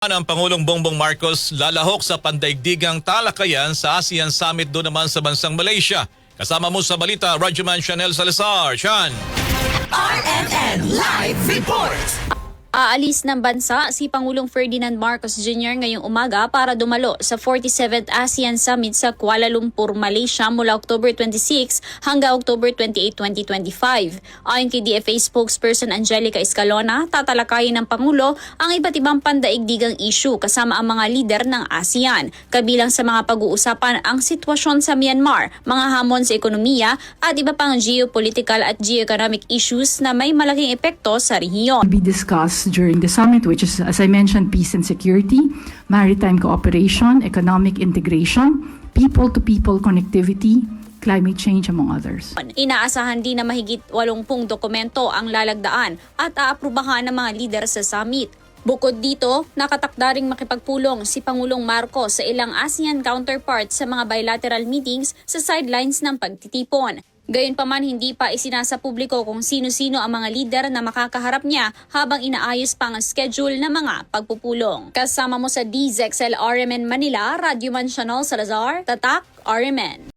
ng Pangulong Bongbong Marcos lalahok sa pandaigdigang talakayan sa ASEAN Summit doon naman sa bansang Malaysia. Kasama mo sa balita, Rajuman Chanel Salazar. Chan! RNN Live Report! Aalis ng bansa si Pangulong Ferdinand Marcos Jr. ngayong umaga para dumalo sa 47th ASEAN Summit sa Kuala Lumpur, Malaysia mula October 26 hanggang October 28, 2025. Ayon kay DFA spokesperson Angelica Escalona, tatalakayin ng Pangulo ang iba't ibang pandaigdigang issue kasama ang mga lider ng ASEAN. Kabilang sa mga pag-uusapan ang sitwasyon sa Myanmar, mga hamon sa ekonomiya at iba pang geopolitical at geoeconomic issues na may malaking epekto sa rehiyon. be discussed during the summit, which is, as I mentioned, peace and security, maritime cooperation, economic integration, people to people connectivity, climate change, among others. Inaasahan din na mahigit 80 dokumento ang lalagdaan at aaprubahan ng mga lider sa summit. Bukod dito, nakatakda ring makipagpulong si Pangulong Marcos sa ilang ASEAN counterparts sa mga bilateral meetings sa sidelines ng pagtitipon. Gayunpaman hindi pa isinasa publiko kung sino-sino ang mga lider na makakaharap niya habang inaayos pa ang schedule ng mga pagpupulong. Kasama mo sa DZXL RMN Manila, Radyo Man Chanel Salazar, Tatak RMN.